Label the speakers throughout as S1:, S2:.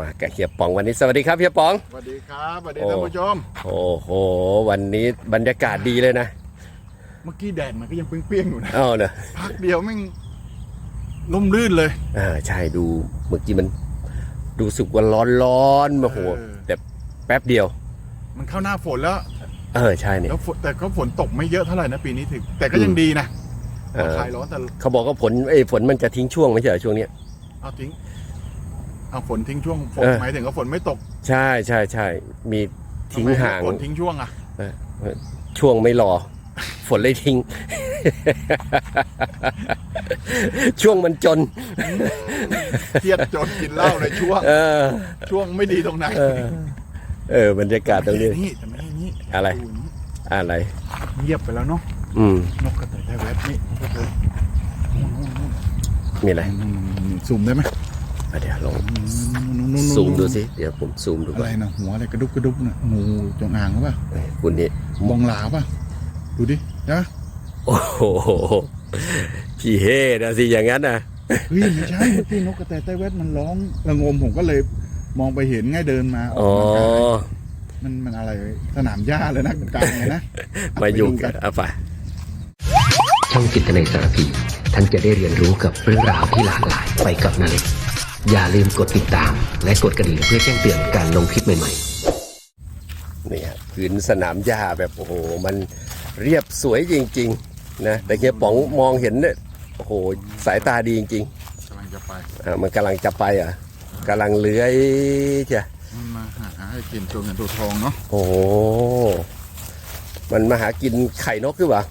S1: มากับเฮียป๋องวันนี้สวัสดีครับเฮียป๋อง
S2: สวัสดีครับสวัสดี
S1: โอ้
S2: ท่านผู้ชม
S1: โอ้โห วันนี้บรรยากาศดีเลยนะ
S2: เมื่อกี้แดดมันก็ยังเปรี้ยงๆอยู่นะ
S1: เอ้าเนอะ
S2: พักเดียวแม่งล่มลื่นเลย
S1: อ่าใช่ดูเมื่อกี้มันดูสึกว่าร้อนร้อนๆโอ้โห
S2: เออ
S1: แต่แป๊บเดียว
S2: มันเข้าหน้าฝนแล้ว
S1: เออใช่เนี่ย
S2: แล้วฝนแต่ก็ฝนตกไม่เยอะเท่าไหร่นะปีนี้ถึงแต่ก็ยังดีนะ
S1: เออ
S2: คลายร้อนแต่
S1: เขาบอกว่าฝนไอ้ยฝนมันจะทิ้งช่วงไม่ใช่เหรอช่วงเนี้ย
S2: เอาทิ้ง เอาฝนทิ้งช่วงฝน
S1: เออ
S2: หมายถึงว่าฝนไม่ตก
S1: ใช่ใช่ใช่มีทิ้ง
S2: ทำไม
S1: ห่าง
S2: ฝนทิ้งช่วงอะ
S1: ช่วงไม่รอ ฝนเลยทิ้ง ช่วงมันจน
S2: เครียดจนกินเหล้าในช่วง
S1: เออ
S2: ช่วงไม่ดีตรงไหน
S1: เออ เออบรรยากาศตรงนี้
S2: นี่แต่ไม่ใช่นี่
S1: อะไร
S2: ดูนี่
S1: อะไร
S2: เงียบไปแล้วเนาะ
S1: อืม
S2: นกกระต่ายไทยแวบนี่นกกระต่าย
S1: มีอะไร
S2: ซูมได้ไหม
S1: อะ เดี๋ยวลอง
S2: นู่นๆๆๆ
S1: ซูมดูสิ เดี๋ยวผมซูมดู
S2: อะ
S1: ก่อ
S2: ไร
S1: น
S2: นะหัวอะไรกระดุกกระดุกนะงูจงอางหรือเปล่า
S1: เอ้ยคุณนี่
S2: มองหลาป่ะดูดินะ
S1: โอ้โห พี่เฮนะสิอย่างนั้นนะ
S2: เฮ้ยไม่ใช่เมื่อกี้นกกระแตไต้แวดมันร้องระงมผมก็เลยมองไปเห็นง่ายเดินมาอ
S1: อ๋
S2: อ
S1: อ
S2: กกำลังกายมันมันอะไรสนามหญ้าเลยนะกลางเลยนะ
S1: มาอยู่
S2: ไปดู
S1: กันอะไป
S3: ช่องจิตในสารพีท่านจะได้เรียนรู้กับเรื่องราวที่หลากหลายไปกับนาเล็ก อย่าลืมกดติดตาม และกดกระดิ่งเพื่อแจ้งเตือนการลงคลิปใหม่ๆ
S1: นี่ฮะพื้นสนามหญ้าแบบโอ้โหมันเรียบสวยจริง ๆ นะ แต่เฮียป๋องมองเห็นเนี่ยโอ้โหสายตาดีจริง
S2: กำลังจะไป
S1: ๆอะมันกำลังจะไปอะกำลังเลื้อยจ้ะ
S2: มันมาหาให้กินตัวเงินตัวทองเนาะ
S1: โอ้โหมันมาหากินไข่นกหรือเปล่า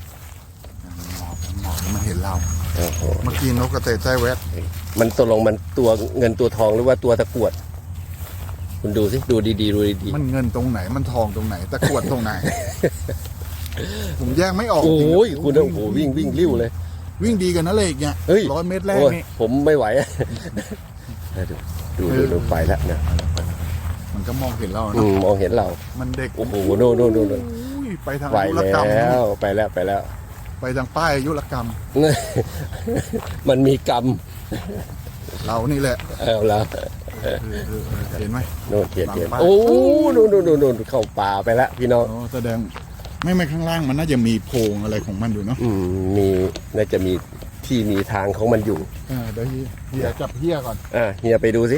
S2: หมอบหมอบมันเห็นเรา
S1: โอ้โห
S2: เมื่อกี้นกกระแตไต้แวด
S1: มันตกลงมันตัวเงินตัวทองหรือว่าตัวตะกรวด คุณดูสิดูดีๆดูดี
S2: มันเงินตรงไหนมันทองตรงไหนตะกรวดตรงไหน ผมแยกไม่ออก
S1: ๆโอ้ย
S2: จริงๆ
S1: คุณโอ้โหวิ่งวิ่งริ้วเลย
S2: วิ่งดีกันนะเลกเนี่ย
S1: เฮ้ย
S2: ร้อยเมตรแรก
S1: โอ้ย
S2: นี่
S1: ผมไม่ไหวดูดูดูดูไปแล้วนะ
S2: มันก็มองเห็นเรา
S1: อื
S2: เนาะ
S1: มมองเห็นเรา
S2: มันเด็ก
S1: โอ้โหโน่นโน่นโน่นโน่น
S2: อุ้ยไปทาง
S1: ไป
S2: อายุร
S1: แล้
S2: กรรม
S1: วไปแล้วไปแล้ว
S2: ไปทางป้ายอายุรกรรม
S1: มันมีกรรม
S2: เรานี่แหละ
S1: เอาละ
S2: เออเออเออเห็นไหม
S1: โน่นเทียนเทียน
S2: หลังบ้าน
S1: โอ้โน่นโน่นโน่นโน่นเข้าป่าไปแล้วพี่น้อง
S2: อ๋อแสดงไม่ไม่ข้างล่างมันน่าจะมีโพรงอะไรของมันอยู่เนาะ
S1: อืมมีน่าจะมีที่มีทางของมันอยู่
S2: เออเดี๋ยวเฮียเฮียจับเฮียก่อน
S1: อะเฮียไปดูสิ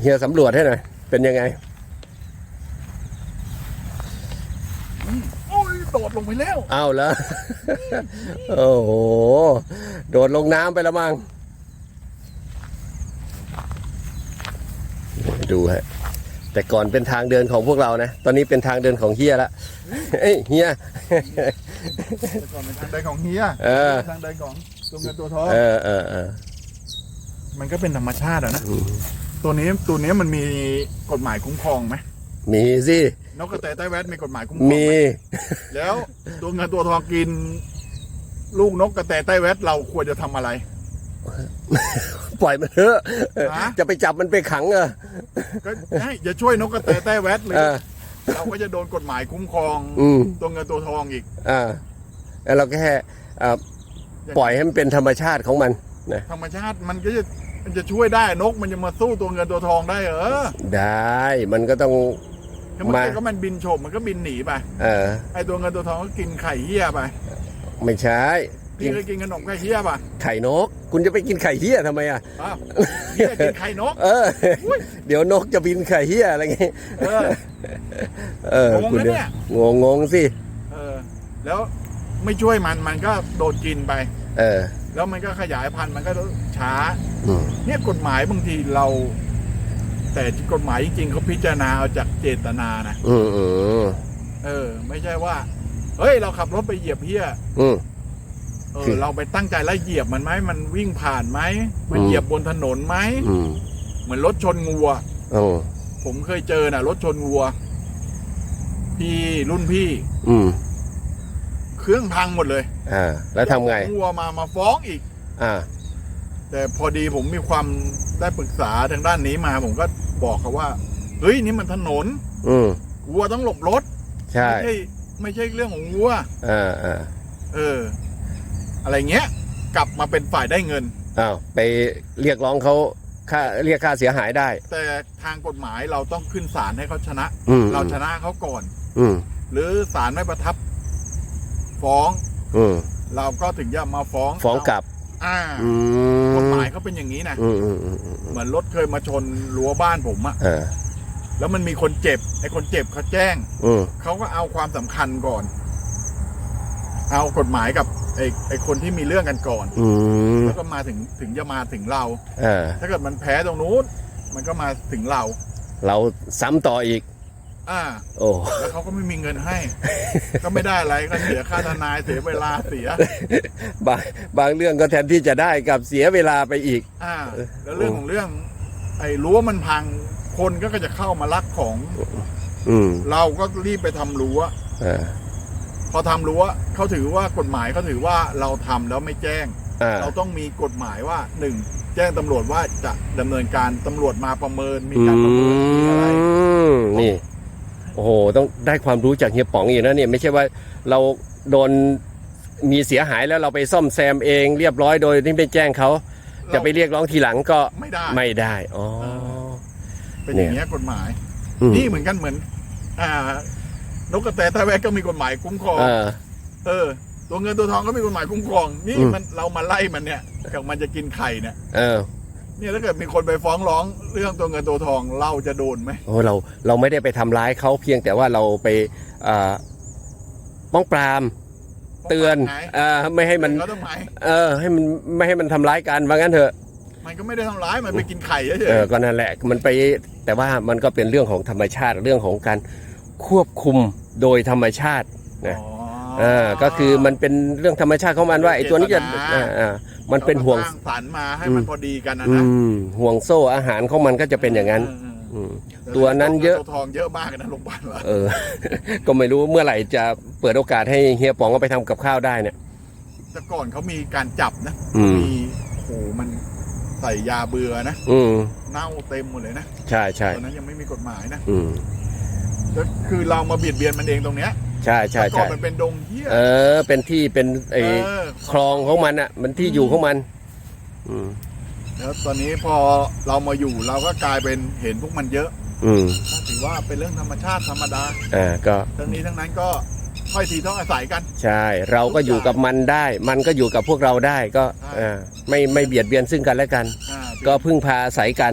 S1: เฮียสำรวจให้หน่อยเป็นยังไง
S2: โอ้ยโดดลงไปแล้ว
S1: อ้าวแล้ว โอ้โห โดดลงน้ำไปแล้วมั้ง ดูฮะ แต่ก่อนเป็นทางเดินของพวกเรานะ ตอนนี้เป็นทางเดินของเฮียละ เอ้ยเฮีย
S2: แต่ก่อนเป็นทางเดินของเฮีย
S1: เออ
S2: ทางเดินของตัวเงินตัวทอง
S1: เออเออเออ
S2: มันก็เป็นธรรมชาติอะนะ
S1: อืม
S2: ตัวนี้ตัวนี้มันมีกฎหมายคุ้มครองไหม
S1: มีสิ
S2: นกกระแตไต้แวดมีกฎหมายคุ้มครองไห
S1: มี
S2: แล้วตัวเงินตัวทองกิน ลูกนกกระแตไต้แวดเราควรจะทำอะไร
S1: ปล่อยมันเถอะ
S2: ฮะ
S1: จะไปจับมันไปขังเหรอ
S2: ก็ให้อย่าช่วยนกกระแตไต้แวดเลย
S1: เออ
S2: เราก็จะโดนกฎหมายคุ้มครอง
S1: อืม
S2: ตัวเงินตัวทองอีก
S1: อ่าแล้วเราก็แค่อ่าปล่อยให้มันเป็นธรรมชาติของมันนะ
S2: ธรรมชาติมันก็จะมันจะช่วยได้นกมันจะมาสู้ตัวเงินตัวทองได้เหรอ
S1: ได้มันก็ต้อง
S2: ก็มัน
S1: มา
S2: ก็มันบินโฉบมันก็บินหนีไป
S1: เออ
S2: ไอตัวเงินตัวทองก็กินไข่เหี้ยไป
S1: ไม่ใช่
S2: พี่เคยกินขนมไข่เหี้ยป่ะ
S1: ไข่นก คุณจะไปกินไข่เฮียทำไมอะ
S2: อ้าวเหี้ยกินไข่นก
S1: เออเดี๋ยวนกจะบินไข่เฮียอะไรเงี้ย
S2: เออ
S1: เออง
S2: งนะ
S1: คุณ
S2: เนี่ย
S1: งงงงสิ
S2: เออ แล้วไม่ช่วยมันมันก็โดนกินไป
S1: เออ
S2: แล้วมันก็ขยายพันธุ์มันก็ช้า
S1: อืม
S2: เนี่ยกฎหมายบางทีเรา แต่กฎหมายจริงๆเขาพิจารณาเอาจากเจตนานะ
S1: อืมอืม
S2: เออ ไม่ใช่ว่า เฮ้ย เราขับรถไปเหยียบเฮีย
S1: อืม
S2: เอ
S1: คือ
S2: อเราไปตั้งใจไล่เหยียบมันไหมมันวิ่งผ่านไหมมัน
S1: อืม
S2: เหยียบบนถนนไหม
S1: อืม
S2: เหมือนรถชนงัว
S1: อืม
S2: ผมเคยเจอน่ะ รถชนวัว พี่รุ่นพี่
S1: อืม
S2: เครื่องพังหมดเลย
S1: อ่า แล้วทำไง
S2: เจ้าของวัวมามาฟ้องอีก
S1: อ่า
S2: แต่พอดีผมมีความได้ปรึกษาทางด้านนี้มา ผมก็ บอกเขาว่า เฮ้ยนี่มันถนน
S1: อืม
S2: วัวต้องหลบรถ
S1: ใช่
S2: ไม่ใช่ไม่ใช่เรื่องของวัว
S1: อ่าอ่า
S2: เออ อะไรเงี้ย กลับมาเป็นฝ่ายได้เงิน
S1: อ้าวไปเรียกร้องเขาค่าเรียกค่าเสียหายได้
S2: แต่ทางกฎหมายเราต้องขึ้นศาลให้เขาชนะ
S1: อืม
S2: เราชนะเขาก่อน
S1: อืม
S2: หรือศาลไม่ประทับ ฟ้อง
S1: อืม
S2: เราก็ถึงจะมาฟ้อง
S1: ฟ้องกลับ
S2: อ่า
S1: อืม
S2: กฎหมายเขาเป็นอย่างนี้นะ
S1: อืมอืมอืมอืม
S2: เหมือนรถเคยมาชนรั้วบ้านผมอะ
S1: เออ
S2: แล้วมันมีคนเจ็บไอ้คนเจ็บเขาแจ้ง
S1: อืม
S2: เขาก็เอาความสำคัญก่อน เอากฎหมายกับไอ้ไอ้คนที่มีเรื่องกันก่อน
S1: อืม
S2: แล้วก็มาถึงถึงจะมาถึงเรา
S1: เออ
S2: ถ้าเกิดมันแพ้ตรงนู้น มันก็มาถึงเรา
S1: เราซ้ำต่ออีก
S2: อ่า
S1: โอ้
S2: แล้วเขาก็ไม่มีเงินให้ ก็ไม่ได้อะไรก็เสียค่าทนายเสียเวลาเสีย
S1: บางบางเรื่องก็แทนที่จะได้กับเสียเวลาไปอีก
S2: อ่า แล้วเรื่องของเรื่อง ไอ้รั้วมันพังคนก็จะเข้ามาลักของ
S1: อืม
S2: เราก็รีบไปทำรั้ว
S1: เออ
S2: พอทำรั้วเขาถือว่ากฎหมายเขาถือว่าเราทำแล้วไม่แจ้ง
S1: อ่า
S2: เราต้องมีกฎหมายว่าหนึ่งแจ้งตำรวจว่าจะดำเนินการตำรวจมาประเมินมี
S1: อื
S2: การประเมินมีอะไร
S1: มนี่ โอ้โห ต้องได้ความรู้จากเฮียป๋องอีกนะเนี่ยไม่ใช่ว่าเราโดนมีเสียหายแล้วเราไปซ่อมแซมเองเรียบร้อยโดยที่ไม่แจ้งเขาจะไปเรียกร้องทีหลังก็
S2: ไม่ได้
S1: ไม่ได้อ๋อ
S2: เป็นอย่างเงี้ยกฎหมาย
S1: อืม
S2: นี่เหมือนกันเหมือน อ่านกกระแตตาแวกก็มีกฎหมายคุ้มครอง
S1: เออ
S2: เออตัวเงินตัวทองก็มีกฎหมายคุ้มครอง นี่
S1: อืม
S2: มันเรามาไล่มันเนี่ยกับมันจะกินไข่เนี่ย
S1: เออ
S2: เนี่ยถ้าเกิดมีคนไปฟ้องร้องเรื่องตัวเงินตัวทองเราจะโดนไหม
S1: โอ้เราเราไม่ได้ไปทำร้ายเขาเพียงแต่ว่าเราไปอ่าป้องปรามเตือน
S2: ไง
S1: อ่าไม่ให้มัน
S2: ก็ต้องไหม
S1: เออ ให้มันไม่ให้มันทำร้ายกันว่างั้นเถอะ
S2: มันก็ไม่ได้ทำร้ายมันไปกินไข่เฉย
S1: เออก็นั่นแหละมันไปแต่ว่ามันก็เป็นเรื่องของธรรมชาติเรื่องของการควบคุมโดยธรรมชาติ
S2: ๆ
S1: นะ
S2: อ๋อ
S1: เออก็คือมันเป็นเรื่องธรรมชาติของมันว่าไอ้ตัวนี้จะ
S2: เจตนา
S1: อ่าอ่า มันเป็นห่วง
S2: ราก็สร้างสรรค์มาให้มัน
S1: อืม
S2: พอดีกันนะ
S1: อื
S2: นะ
S1: มห่วงโซ่อาหารของมันก็จะเป็นอย่างนั้น
S2: เออ
S1: อืม
S2: เออ
S1: ตัวนั้นเยอะ
S2: ตัวทองเยอะมากนะโรงพยาบาลเรา
S1: เออ ก็ไม่รู้เมื่อไหร่จะเปิดโอกาสให้เฮียป๋องก็ไปทำกับข้าวได้เนี่ย
S2: แต่ก่อนเขามีการจับนะ
S1: อืม
S2: มีโอ้โหมันใส่ยาเบื่อนะ
S1: อืม
S2: เน่าเต็มหมดเลยนะ
S1: ใช่ใช่
S2: ตอนนั้นยังไม่มีกฎหมายนะ
S1: อืม
S2: แล้วคือเรามาเบียดเบียนมันเองตรงเนี้ย
S1: ใช่ใช่
S2: แต่ก่อ
S1: ใช่
S2: นมันเป็นดงเหี้ย
S1: เออ เป็นที่เป็นไอ้
S2: เออ
S1: คลองของมันอะ มันที่อยู่ของมัน อืม
S2: แล้วตอนนี้พอเรามาอยู่เราก็กลายเป็นเห็นพวกมันเยอะ
S1: อืม
S2: ก็ถือว่าเป็นเรื่องธรรมชาติธรรมดา
S1: อ่าก็
S2: ทั้งนี้ทั้งนั้นก็ค่อยทีต้องอาศัยกัน
S1: ใช่ เราก็อยู่กับมันได้ มันก็อยู่กับพวกเราได้ก็
S2: ใช่
S1: อ่าไม่ไม่เบียดเบียนซึ่งกันและกัน
S2: อ่า
S1: ก็พึ่งพาอาศัยกัน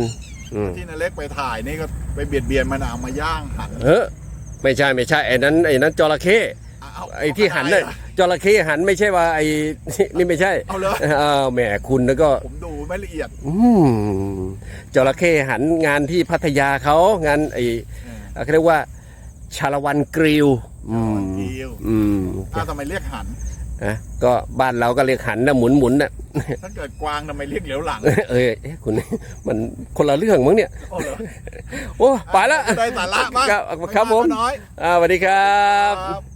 S1: อืม
S2: ที่นาเล็กไปถ่ายนี่ก็ไปเบียดเบียนมันเอามาย่างหั่น
S1: เออ ไม่ใช่ไม่ใช่ไอ้นั้นไอ้นั้นจระเข้
S2: เา
S1: ไอ้ที่หันน่ะจระเข้หันไม่ใช่ว่าไอ้นี่ไม่ใช่
S2: เอาเลย
S1: เออแหมคุณแล้วก็
S2: ผมดูไม่ละเอียด
S1: อืมจระเข้หันงานที่พัทยาเขางานไอ้
S2: เออ
S1: เขาเรียกว่าชาละวันกริลอืม
S2: กิว
S1: อืม
S2: อ้าวทำไมเรียกหัน
S1: นะก็บ้านเราก็เรียกหันนะหมุนหมุนน่ะ
S2: ถ้าเกิดกวางทำไมเรียกเหลียวหลัง
S1: เออเอ๊ะคุณมันคนละเรื่องมั้งเนี่ย
S2: โอ้เหรอ
S1: โอ้ไปละ
S2: ได้สาระบ้าง
S1: ครับครับผม
S2: น้อย
S1: อ่าสวัสดีครับ
S2: ครับ